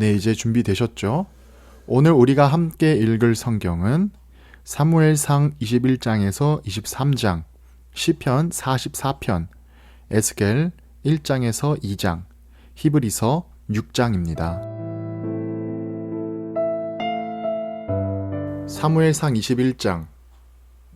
네, 이제 준비되셨죠? 오늘 우리가 함께 읽을 성경은 사무엘상 21장에서 23장, 시편 44편, 에스겔 1장에서 2장, 히브리서 6장입니다. 사무엘상 21장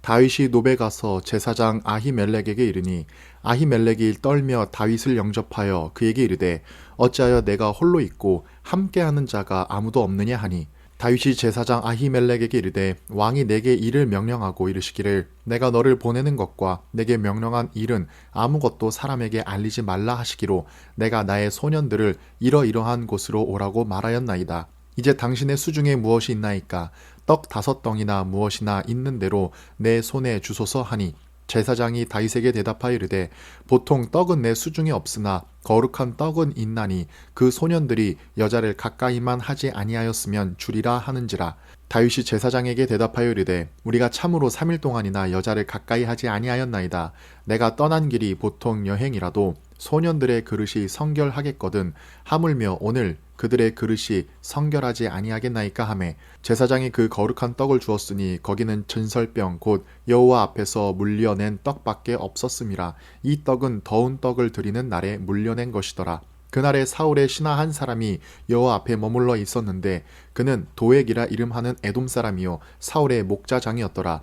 다윗이 노베 가서 제사장 아히멜렉에게 이르니 아히멜렉이 떨며 다윗을 영접하여 그에게 이르되 어찌하여 내가 홀로 있고 함께하는 자가 아무도 없느냐 하니 다윗이 제사장 아히멜렉에게 이르되 왕이 내게 일을 명령하고 이르시기를 내가 너를 보내는 것과 내게 명령한 일은 아무것도 사람에게 알리지 말라 하시기로 내가 나의 소년들을 이러이러한 곳으로 오라고 말하였나이다. 이제 당신의 수중에 무엇이 있나이까 떡 다섯 덩이나 무엇이나 있는 대로 내 손에 주소서 하니 제사장이 다윗에게 대답하여 이르되 보통 떡은 내 수중에 없으나 거룩한 떡은 있나니 그 소년들이 여자를 가까이만 하지 아니하였으면 주리라 하는지라. 다윗이 제사장에게 대답하여 이르되 우리가 참으로 3일 동안이나 여자를 가까이 하지 아니하였나이다. 내가 떠난 길이 보통 여행이라도 소년들의 그릇이 성결하겠거든 하물며 오늘 그들의 그릇이 성결하지 아니하겠나이까 하매 제사장이 그 거룩한 떡을 주었으니 거기는 전설병 곧 여호와 앞에서 물려낸 떡밖에 없었음이라 이 떡은 더운 떡을 드리는 날에 물려낸 것이더라. 그날에 사울의 신하 한 사람이 여호와 앞에 머물러 있었는데 그는 도액이라 이름하는 에돔 사람이요 사울의 목자장이었더라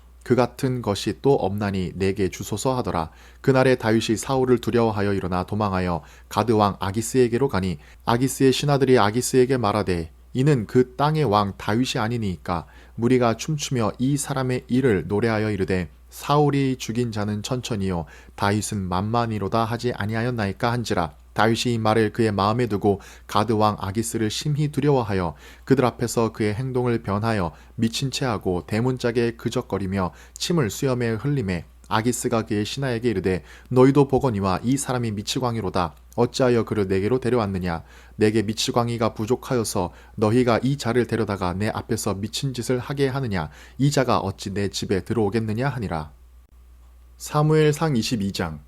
그 같은 것이 또 없나니 내게 주소서 하더라. 그날에 다윗이 사울을 두려워하여 일어나 도망하여 가드 왕 아기스에게로 가니 아기스의 신하들이 아기스에게 말하되 이는 그 땅의 왕 다윗이 아니니까 무리가 춤추며 이 사람의 일을 노래하여 이르되 사울이 죽인 자는 천천히요 다윗은 만만히로다 하지 아니하였나이까 한지라 다윗이 이 말을 그의 마음에 두고 가드 왕 아기스를 심히 두려워하여 그들 앞에서 그의 행동을 변하여 미친 채하고 대문짝에 그적거리며 침을 수염에 흘림에 아기스가 그의 신하에게 이르되 너희도 보거니와 이 사람이 미치광이로다. 어찌하여 그를 내게로 데려왔느냐? 내게 미치광이가 부족하여서 너희가 이 자를 데려다가 내 앞에서 미친 짓을 하게 하느냐? 이 자가 어찌 내 집에 들어오겠느냐? 하니라. 사무엘상 22장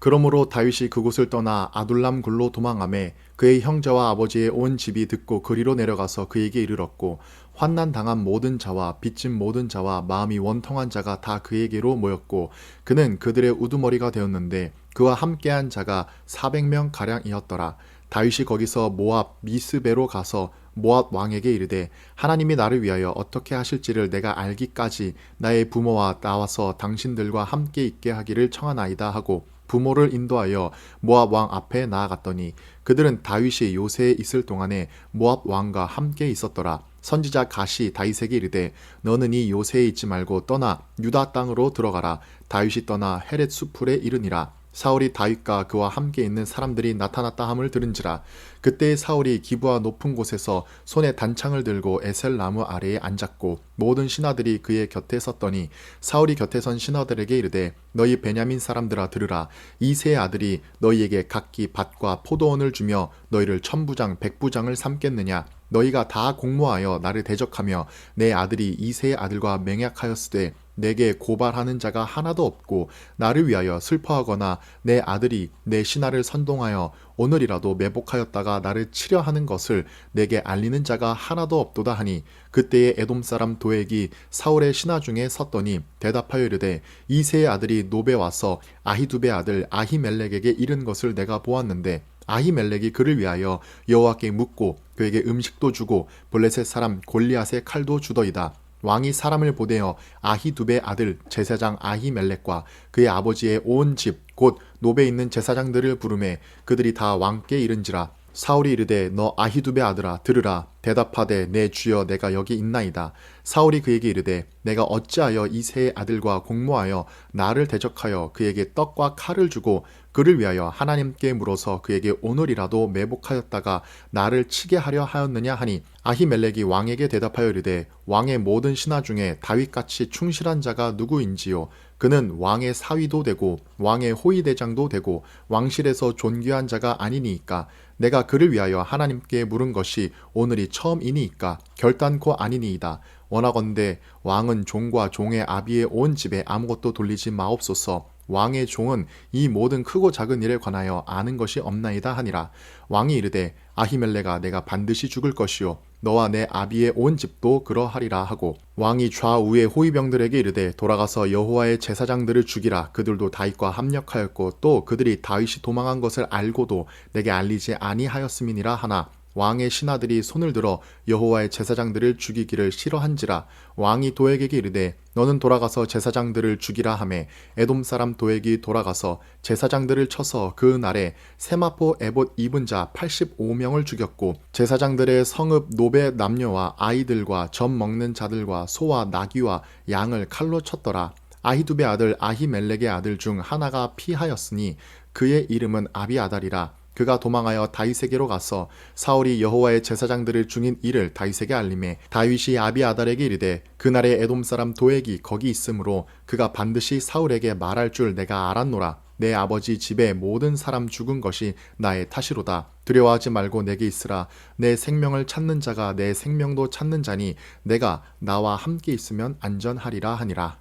그러므로 다윗이 그곳을 떠나 아둘람 굴로 도망함에 그의 형제와 아버지의 온 집이 듣고 그리로 내려가서 그에게 이르렀고 환난 당한 모든 자와 빚진 모든 자와 마음이 원통한 자가 다 그에게로 모였고 그는 그들의 우두머리가 되었는데 그와 함께한 자가 400명 가량이었더라. 다윗이 거기서 모압 미스베로 가서 모압 왕에게 이르되 하나님이 나를 위하여 어떻게 하실지를 내가 알기까지 나의 부모와 나와서 당신들과 함께 있게 하기를 청하나이다 하고 부모를 인도하여 모압 왕 앞에 나아갔더니 그들은 다윗이 요새에 있을 동안에 모압 왕과 함께 있었더라. 선지자 가시 다윗에게 이르되 너는 이 요새에 있지 말고 떠나 유다 땅으로 들어가라. 다윗이 떠나 헤렛 수풀에 이르니라. 사울이 다윗과 그와 함께 있는 사람들이 나타났다 함을 들은지라 그때 사울이 기부와 높은 곳에서 손에 단창을 들고 에셀 나무 아래에 앉았고 모든 신하들이 그의 곁에 섰더니 사울이 곁에 선 신하들에게 이르되 너희 베냐민 사람들아 들으라. 이 세 아들이 너희에게 각기 밭과 포도원을 주며 너희를 천부장 백부장을 삼겠느냐? 너희가 다 공모하여 나를 대적하며 내 아들이 이 세 아들과 맹약하였으되 내게 고발하는 자가 하나도 없고 나를 위하여 슬퍼하거나 내 아들이 내 신하를 선동하여 오늘이라도 매복하였다가 나를 치려 하는 것을 내게 알리는 자가 하나도 없도다 하니 그때에 에돔 사람 도액이 사울의 신하 중에 섰더니 대답하여 이르되 이세 아들이 노베 와서 아히두베 아들 아히멜렉에게 이른 것을 내가 보았는데 아히멜렉이 그를 위하여 여호와께 묻고 그에게 음식도 주고 블레셋 사람 골리앗의 칼도 주더이다. 왕이 사람을 보내어 아히두베 아들 제사장 아히멜렉과 그의 아버지의 온 집 곧 노베 있는 제사장들을 부르매 그들이 다 왕께 이른지라 사울이 이르되 너 아히두베 아들아 들으라. 대답하되 내 주여 내가 여기 있나이다. 사울이 그에게 이르되 내가 어찌하여 이세의 아들과 공모하여 나를 대적하여 그에게 떡과 칼을 주고 그를 위하여 하나님께 물어서 그에게 오늘이라도 매복하였다가 나를 치게 하려 하였느냐 하니 아히멜렉이 왕에게 대답하여 이르되 왕의 모든 신하 중에 다윗같이 충실한 자가 누구인지요 그는 왕의 사위도 되고 왕의 호위대장도 되고 왕실에서 존귀한 자가 아니니이까 내가 그를 위하여 하나님께 물은 것이 오늘이 처음이니이까 결단코 아니니이다. 원하건대 왕은 종과 종의 아비의 온 집에 아무것도 돌리지 마옵소서. 왕의 종은 이 모든 크고 작은 일에 관하여 아는 것이 없나이다 하니라. 왕이 이르되 아히멜레가 내가 반드시 죽을 것이요. 너와 내 아비의 온 집도 그러하리라 하고 왕이 좌우의 호위병들에게 이르되 돌아가서 여호와의 제사장들을 죽이라. 그들도 다윗과 합력하였고 또 그들이 다윗이 도망한 것을 알고도 내게 알리지 아니하였음이니라 하나 왕의 신하들이 손을 들어 여호와의 제사장들을 죽이기를 싫어한지라 왕이 도액에게 이르되 너는 돌아가서 제사장들을 죽이라 하매 에돔 사람 도액이 돌아가서 제사장들을 쳐서 그 날에 세마포 에봇 입은 자 85명을 죽였고 제사장들의 성읍 노베 남녀와 아이들과 젖 먹는 자들과 소와 나귀와 양을 칼로 쳤더라. 아히두베 아들 아히멜렉의 아들 중 하나가 피하였으니 그의 이름은 아비아달이라 그가 도망하여 다윗에게로 가서 사울이 여호와의 제사장들을 중인 이를 다윗에게 알림해 다윗이 아비아달에게 이르되 그날에 에돔 사람 도액이 거기 있으므로 그가 반드시 사울에게 말할 줄 내가 알았노라. 내 아버지 집에 모든 사람 죽은 것이 나의 탓이로다. 두려워하지 말고 내게 있으라. 내 생명을 찾는 자가 내 생명도 찾는 자니 내가 나와 함께 있으면 안전하리라 하니라.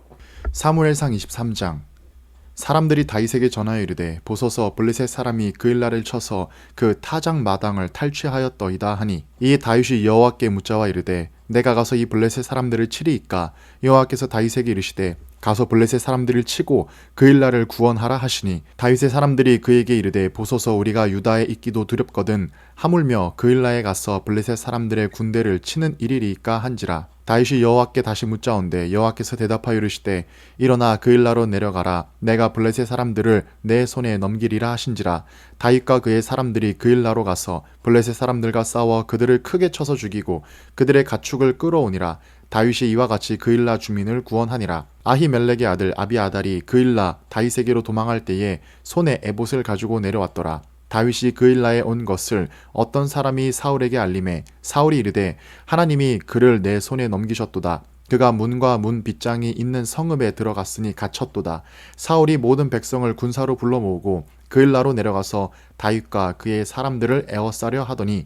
사무엘상 23장 사람들이 다윗에게 전하여 이르되 보소서 블레셋 사람이 그일라를 쳐서 그 타작 마당을 탈취하였더이다 하니 이에 다윗이 여호와께 묻자와 이르되 내가 가서 이 블레셋 사람들을 치리이까? 여호와께서 다윗에게 이르시되 가서 블레셋 사람들을 치고 그일라를 구원하라 하시니 다윗의 사람들이 그에게 이르되 보소서 우리가 유다에 있기도 두렵거든 하물며 그일라에 가서 블레셋 사람들의 군대를 치는 일이리까 한지라. 다윗이 여호와께 다시 묻자온데 여호와께서 대답하여 이르시되 일어나 그일라로 내려가라. 내가 블레셋 사람들을 내 손에 넘기리라 하신지라. 다윗과 그의 사람들이 그일라로 가서 블레셋 사람들과 싸워 그들을 크게 쳐서 죽이고 그들의 가축을 끌어오니라 다윗이 이와 같이 그일라 주민을 구원하니라 아히멜렉의 아들 아비아달이 그일라 다윗에게로 도망할 때에 손에 에봇을 가지고 내려왔더라 다윗이 그일라에 온 것을 어떤 사람이 사울에게 알림해 사울이 이르되 하나님이 그를 내 손에 넘기셨도다. 그가 문과 문 빗장이 있는 성읍에 들어갔으니 갇혔도다. 사울이 모든 백성을 군사로 불러 모으고 그일라로 내려가서 다윗과 그의 사람들을 에워싸려 하더니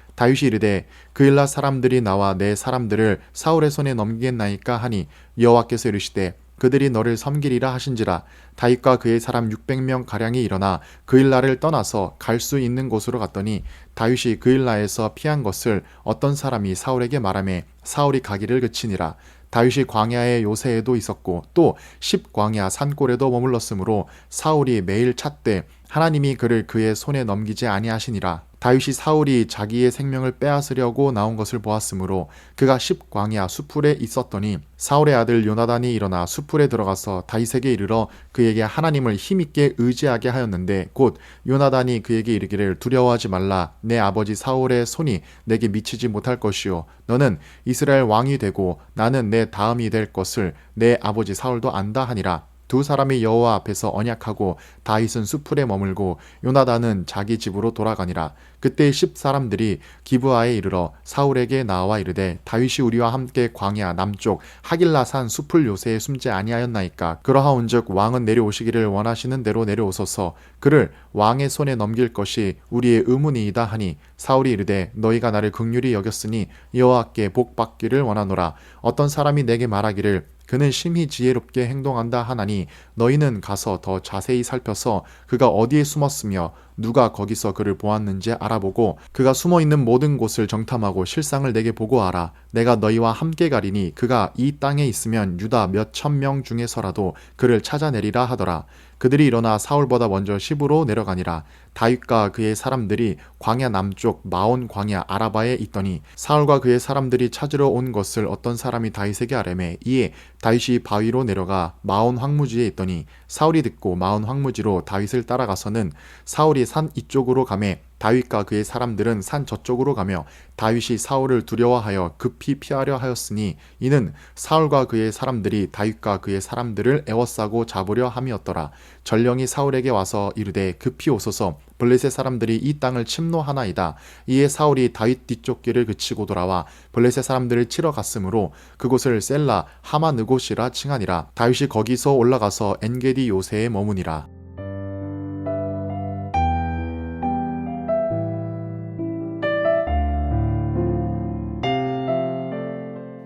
다윗이 이르되 그일라 사람들이 나와 내 사람들을 사울의 손에 넘기겠나이까 하니 여호와께서 이르시되 그들이 너를 섬기리라 하신지라. 다윗과 그의 사람 600명 가량이 일어나 그일라를 떠나서 갈 수 있는 곳으로 갔더니 다윗이 그일라에서 피한 것을 어떤 사람이 사울에게 말하매 사울이 가기를 그치니라. 다윗이 광야의 요새에도 있었고 또 십광야 산골에도 머물렀으므로 사울이 매일 찾되 하나님이 그를 그의 손에 넘기지 아니하시니라. 다윗이 사울이 자기의 생명을 빼앗으려고 나온 것을 보았으므로 그가 십광야 수풀에 있었더니 사울의 아들 요나단이 일어나 수풀에 들어가서 다윗에게 이르러 그에게 하나님을 힘있게 의지하게 하였는데 곧 요나단이 그에게 이르기를 두려워하지 말라. 내 아버지 사울의 손이 내게 미치지 못할 것이요. 너는 이스라엘 왕이 되고 나는 내 다음이 될 것을 내 아버지 사울도 안다 하니라 두 사람이 여호와 앞에서 언약하고 다윗은 수풀에 머물고 요나단은 자기 집으로 돌아가니라. 그때 십 사람들이 기브아에 이르러 사울에게 나와 이르되 다윗이 우리와 함께 광야 남쪽 하길라산 수풀 요새에 숨지 아니하였나이까? 그러하온즉 왕은 내려오시기를 원하시는 대로 내려오소서. 그를 왕의 손에 넘길 것이 우리의 의문이이다 하니 사울이 이르되 너희가 나를 극률히 여겼으니 여호와께 복 받기를 원하노라. 어떤 사람이 내게 말하기를 그는 심히 지혜롭게 행동한다 하나니 너희는 가서 더 자세히 살펴서 그가 어디에 숨었으며 누가 거기서 그를 보았는지 알아보고 그가 숨어 있는 모든 곳을 정탐하고 실상을 내게 보고하라. 내가 너희와 함께 가리니 그가 이 땅에 있으면 유다 몇 천 명 중에서라도 그를 찾아내리라 하더라. 그들이 일어나 사울보다 먼저 시부로 내려가니라. 다윗과 그의 사람들이 광야 남쪽 마온 광야 아라바에 있더니 사울과 그의 사람들이 찾으러 온 것을 어떤 사람이 다윗에게 아뢰매 이에 다윗이 바위로 내려가 마온 황무지에 있더니 사울이 듣고 마온 황무지로 다윗을 따라가서는 사울이 산 이쪽으로 가매 다윗과 그의 사람들은 산 저쪽으로 가며 다윗이 사울을 두려워하여 급히 피하려 하였으니 이는 사울과 그의 사람들이 다윗과 그의 사람들을 애워싸고 잡으려 함이었더라. 전령이 사울에게 와서 이르되 급히 오소서 블레셋 사람들이 이 땅을 침노하나이다. 이에 사울이 다윗 뒤쪽 길을 그치고 돌아와 블레셋 사람들을 치러 갔으므로 그곳을 셀라 하마느곳이라 칭하니라. 다윗이 거기서 올라가서 엔게디 요새에 머무니라.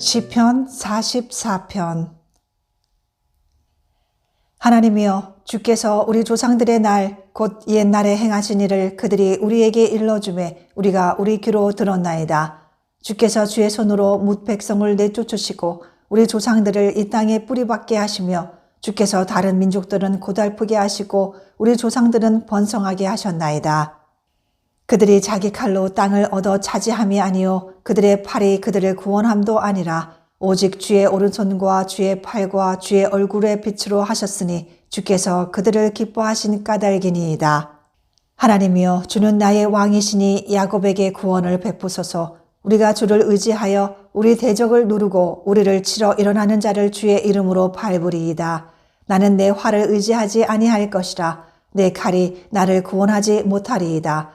시편 44편 하나님이여 주께서 우리 조상들의 날 곧 옛날에 행하신 일을 그들이 우리에게 일러주매 우리가 우리 귀로 들었나이다. 주께서 주의 손으로 뭇 백성을 내쫓으시고 우리 조상들을 이 땅에 뿌리박게 하시며 주께서 다른 민족들은 고달프게 하시고 우리 조상들은 번성하게 하셨나이다. 그들이 자기 칼로 땅을 얻어 차지함이 아니요 그들의 팔이 그들을 구원함도 아니라 오직 주의 오른손과 주의 팔과 주의 얼굴의 빛으로 하셨으니 주께서 그들을 기뻐하신 까닭이니이다. 하나님이여 주는 나의 왕이시니 야곱에게 구원을 베푸소서 우리가 주를 의지하여 우리 대적을 누르고 우리를 치러 일어나는 자를 주의 이름으로 밟으리이다. 나는 내 활을 의지하지 아니할 것이라 내 칼이 나를 구원하지 못하리이다.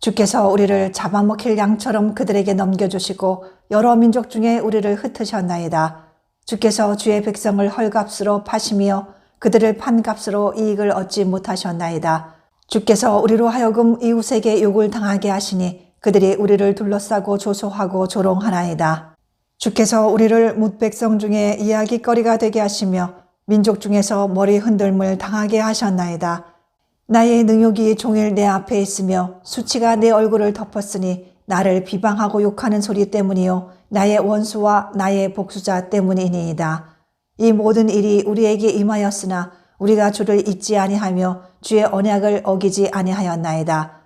주께서 우리를 잡아먹힐 양처럼 그들에게 넘겨주시고 여러 민족 중에 우리를 흩으셨나이다. 주께서 주의 백성을 헐값으로 파시며 그들을 판값으로 이익을 얻지 못하셨나이다. 주께서 우리로 하여금 이웃에게 욕을 당하게 하시니 그들이 우리를 둘러싸고 조소하고 조롱하나이다. 주께서 우리를 뭇 백성 중에 이야기거리가 되게 하시며 민족 중에서 머리 흔들물 당하게 하셨나이다. 나의 능욕이 종일 내 앞에 있으며 수치가 내 얼굴을 덮었으니 나를 비방하고 욕하는 소리 때문이요 나의 원수와 나의 복수자 때문이니이다. 이 모든 일이 우리에게 임하였으나 우리가 주를 잊지 아니하며 주의 언약을 어기지 아니하였나이다.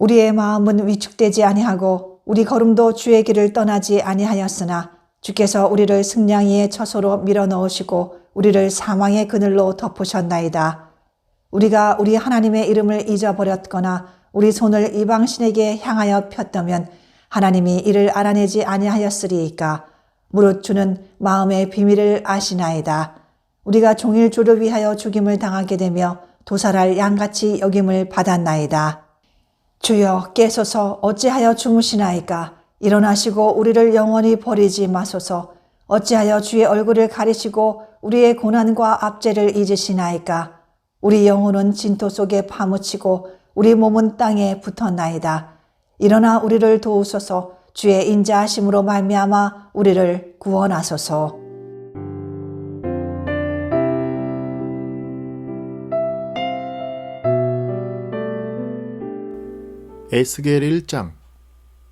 우리의 마음은 위축되지 아니하고 우리 걸음도 주의 길을 떠나지 아니하였으나 주께서 우리를 승냥이의 처소로 밀어 넣으시고 우리를 사망의 그늘로 덮으셨나이다. 우리가 우리 하나님의 이름을 잊어버렸거나 우리 손을 이방신에게 향하여 폈다면 하나님이 이를 알아내지 아니하였으리이까 무릇 주는 마음의 비밀을 아시나이다. 우리가 종일 주를 위하여 죽임을 당하게 되며 도살할 양같이 여김을 받았나이다. 주여 깨소서 어찌하여 주무시나이까 일어나시고 우리를 영원히 버리지 마소서 어찌하여 주의 얼굴을 가리시고 우리의 고난과 압제를 잊으시나이까 우리 영혼은 진토 속에 파묻히고 우리 몸은 땅에 붙었나이다. 일어나 우리를 도우소서 주의 인자하심으로 말미암아 우리를 구원하소서. 에스겔 1장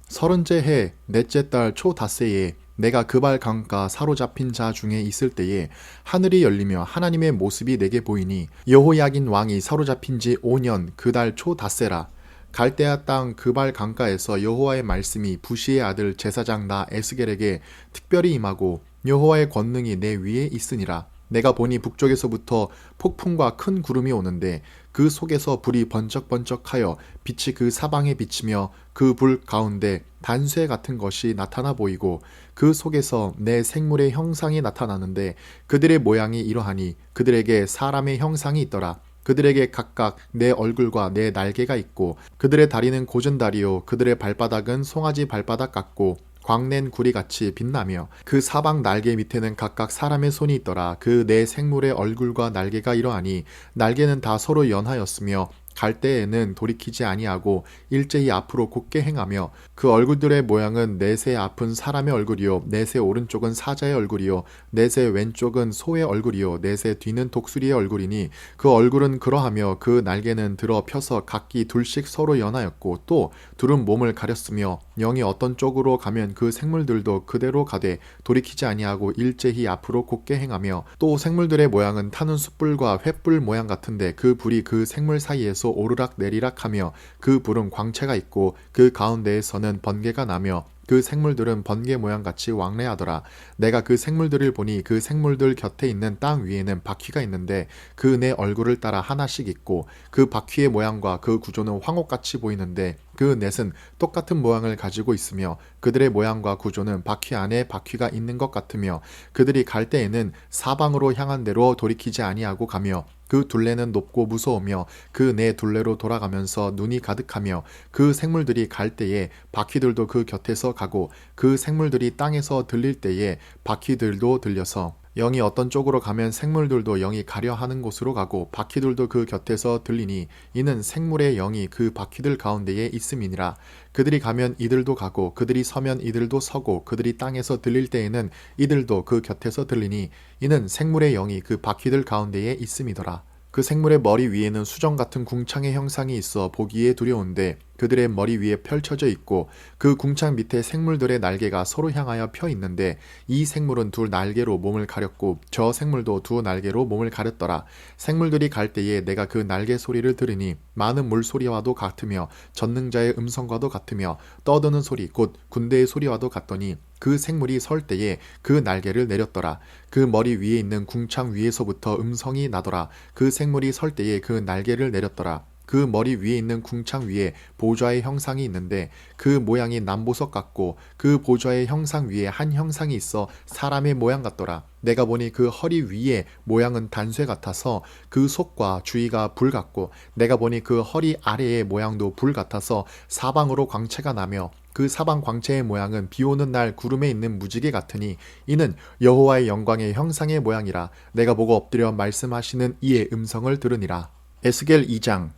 서른째 해 넷째 달 초닷새에 내가 그발 강가 사로잡힌 자 중에 있을 때에 하늘이 열리며 하나님의 모습이 내게 보이니 여호야긴 왕이 사로잡힌 지 5년 그 달 초 닷새라. 갈대아 땅 그발 강가에서 여호와의 말씀이 부시의 아들 제사장 나 에스겔에게 특별히 임하고 여호와의 권능이 내 위에 있으니라. 내가 보니 북쪽에서부터 폭풍과 큰 구름이 오는데 그 속에서 불이 번쩍번쩍하여 빛이 그 사방에 비치며 그 불 가운데 단쇠 같은 것이 나타나 보이고 그 속에서 내 생물의 형상이 나타나는데 그들의 모양이 이러하니 그들에게 사람의 형상이 있더라. 그들에게 각각 내 얼굴과 내 날개가 있고 그들의 다리는 고전 다리요 그들의 발바닥은 송아지 발바닥 같고 광낸 구리 같이 빛나며 그 사방 날개 밑에는 각각 사람의 손이 있더라. 그 네 생물의 얼굴과 날개가 이러하니 날개는 다 서로 연하였으며 갈 때에는 돌이키지 아니하고 일제히 앞으로 곧게 행하며 그 얼굴들의 모양은 넷의 앞은 사람의 얼굴이요 넷의 오른쪽은 사자의 얼굴이요 넷의 왼쪽은 소의 얼굴이요 넷의 뒤는 독수리의 얼굴이니 그 얼굴은 그러하며 그 날개는 들어 펴서 각기 둘씩 서로 연하였고 또 둘은 몸을 가렸으며 영이 어떤 쪽으로 가면 그 생물들도 그대로 가되 돌이키지 아니하고 일제히 앞으로 곧게 행하며 또 생물들의 모양은 타는 숯불과 횃불 모양 같은데 그 불이 그 생물 사이에서 오르락 내리락 하며 그 불은 광채가 있고 그 가운데에서는 번개가 나며 그 생물들은 번개 모양 같이 왕래하더라. 내가 그 생물들을 보니 그 생물들 곁에 있는 땅 위에는 바퀴가 있는데 그 내 얼굴을 따라 하나씩 있고 그 바퀴의 모양과 그 구조는 황옥같이 보이는데 그 넷은 똑같은 모양을 가지고 있으며 그들의 모양과 구조는 바퀴 안에 바퀴가 있는 것 같으며 그들이 갈 때에는 사방으로 향한 대로 돌이키지 아니하고 가며 그 둘레는 높고 무서우며 그네 둘레로 돌아가면서 눈이 가득하며 그 생물들이 갈 때에 바퀴들도 그 곁에서 가고 그 생물들이 땅에서 들릴 때에 바퀴들도 들려서 영이 어떤 쪽으로 가면 생물들도 영이 가려 하는 곳으로 가고 바퀴들도 그 곁에서 들리니 이는 생물의 영이 그 바퀴들 가운데에 있음이니라. 그들이 가면 이들도 가고 그들이 서면 이들도 서고 그들이 땅에서 들릴 때에는 이들도 그 곁에서 들리니 이는 생물의 영이 그 바퀴들 가운데에 있음이더라. 그 생물의 머리 위에는 수정 같은 궁창의 형상이 있어 보기에 두려운데 그들의 머리 위에 펼쳐져 있고 그 궁창 밑에 생물들의 날개가 서로 향하여 펴 있는데 이 생물은 두 날개로 몸을 가렸고 저 생물도 두 날개로 몸을 가렸더라. 생물들이 갈 때에 내가 그 날개 소리를 들으니 많은 물소리와도 같으며 전능자의 음성과도 같으며 떠드는 소리 곧 군대의 소리와도 같더니 그 생물이 설 때에 그 날개를 내렸더라. 그 머리 위에 있는 궁창 위에서부터 음성이 나더라. 그 생물이 설 때에 그 날개를 내렸더라. 그 머리 위에 있는 궁창 위에 보좌의 형상이 있는데 그 모양이 남보석 같고 그 보좌의 형상 위에 한 형상이 있어 사람의 모양 같더라. 내가 보니 그 허리 위에 모양은 단쇠 같아서 그 속과 주위가 불 같고 내가 보니 그 허리 아래의 모양도 불 같아서 사방으로 광채가 나며 그 사방 광채의 모양은 비 오는 날 구름에 있는 무지개 같으니 이는 여호와의 영광의 형상의 모양이라 내가 보고 엎드려 말씀하시는 이의 음성을 들으니라 에스겔 2장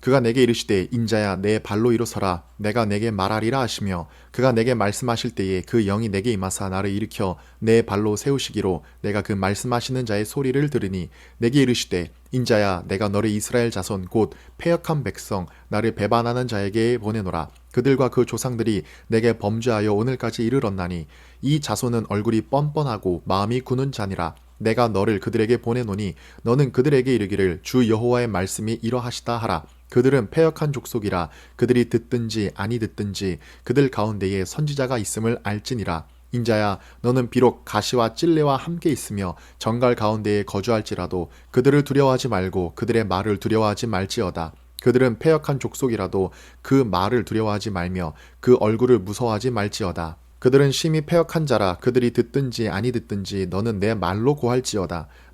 그가 내게 이르시되 인자야 내 발로 일어서라. 내가 내게 말하리라 하시며 그가 내게 말씀하실 때에 그 영이 내게 임하사 나를 일으켜 내 발로 세우시기로 내가 그 말씀하시는 자의 소리를 들으니 내게 이르시되 인자야 내가 너를 이스라엘 자손 곧 패역한 백성 나를 배반하는 자에게 보내노라. 그들과 그 조상들이 내게 범죄하여 오늘까지 이르렀나니 이 자손은 얼굴이 뻔뻔하고 마음이 굳은 자니라. 내가 너를 그들에게 보내노니 너는 그들에게 이르기를 주 여호와의 말씀이 이러하시다 하라 그들은 패역한 족속이라 그들이 듣든지 아니 듣든지 그들 가운데에 선지자가 있음을 알지니라. 인자야 너는 비록 가시와 찔레와 함께 있으며 정갈 가운데에 거주할지라도 그들을 두려워하지 말고 그들의 말을 두려워하지 말지어다. 그들은 패역한 족속이라도 그 말을 두려워하지 말며 그 얼굴을 무서워하지 말지어다. 그들은 심히 패역한 자라 그들이 듣든지 아니 듣든지 너는 내 말로 고할지어다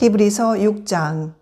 히브리서 6장.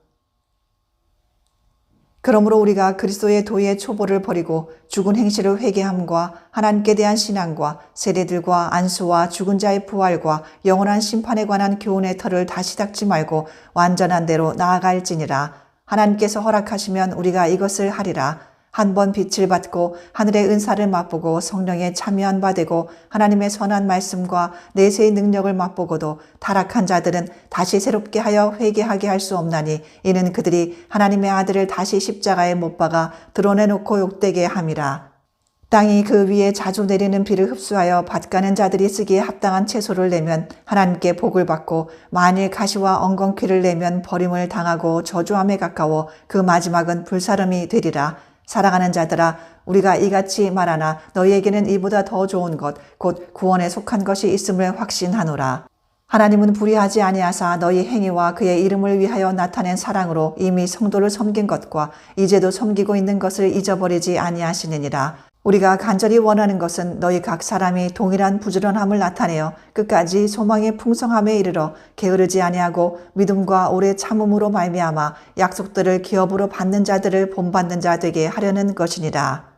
그러므로 우리가 그리스도의 도의 초보를 버리고 죽은 행실을 회개함과 하나님께 대한 신앙과 세례들과 안수와 죽은 자의 부활과 영원한 심판에 관한 교훈의 털을 다시 닦지 말고 완전한 대로 나아갈지니라. 하나님께서 허락하시면 우리가 이것을 하리라 한 번 빛을 받고 하늘의 은사를 맛보고 성령에 참여한 바 되고 하나님의 선한 말씀과 내세의 능력을 맛보고도 타락한 자들은 다시 새롭게 하여 회개하게 할 수 없나니 이는 그들이 하나님의 아들을 다시 십자가에 못 박아 드러내놓고 욕되게 함이라. 땅이 그 위에 자주 내리는 비를 흡수하여 밭가는 자들이 쓰기에 합당한 채소를 내면 하나님께 복을 받고 만일 가시와 엉겅퀴를 내면 버림을 당하고 저주함에 가까워 그 마지막은 불사름이 되리라. 사랑하는 자들아 우리가 이같이 말하나 너희에게는 이보다 더 좋은 것 곧 구원에 속한 것이 있음을 확신하노라. 하나님은 불의하지 아니하사 너희 행위와 그의 이름을 위하여 나타낸 사랑으로 이미 성도를 섬긴 것과 이제도 섬기고 있는 것을 잊어버리지 아니하시느니라. 우리가 간절히 원하는 것은 너희 각 사람이 동일한 부지런함을 나타내어 끝까지 소망의 풍성함에 이르러 게으르지 아니하고 믿음과 오래 참음으로 말미암아 약속들을 기업으로 받는 자들을 본받는 자 되게 하려는 것이니라.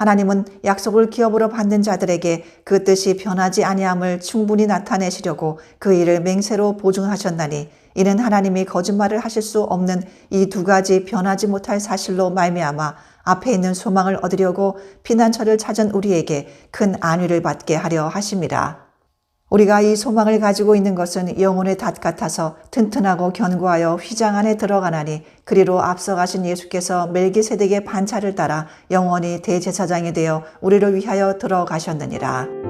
하나님은 약속을 기업으로 받는 자들에게 그 뜻이 변하지 아니함을 충분히 나타내시려고 그 일을 맹세로 보증하셨나니 이는 하나님이 거짓말을 하실 수 없는 이 두 가지 변하지 못할 사실로 말미암아 앞에 있는 소망을 얻으려고 피난처를 찾은 우리에게 큰 안위를 받게 하려 하심이라. 우리가 이 소망을 가지고 있는 것은 영혼의 닷 같아서 튼튼하고 견고하여 휘장 안에 들어가나니 그리로 앞서가신 예수께서 멜기세덱의 반차를 따라 영원히 대제사장이 되어 우리를 위하여 들어가셨느니라.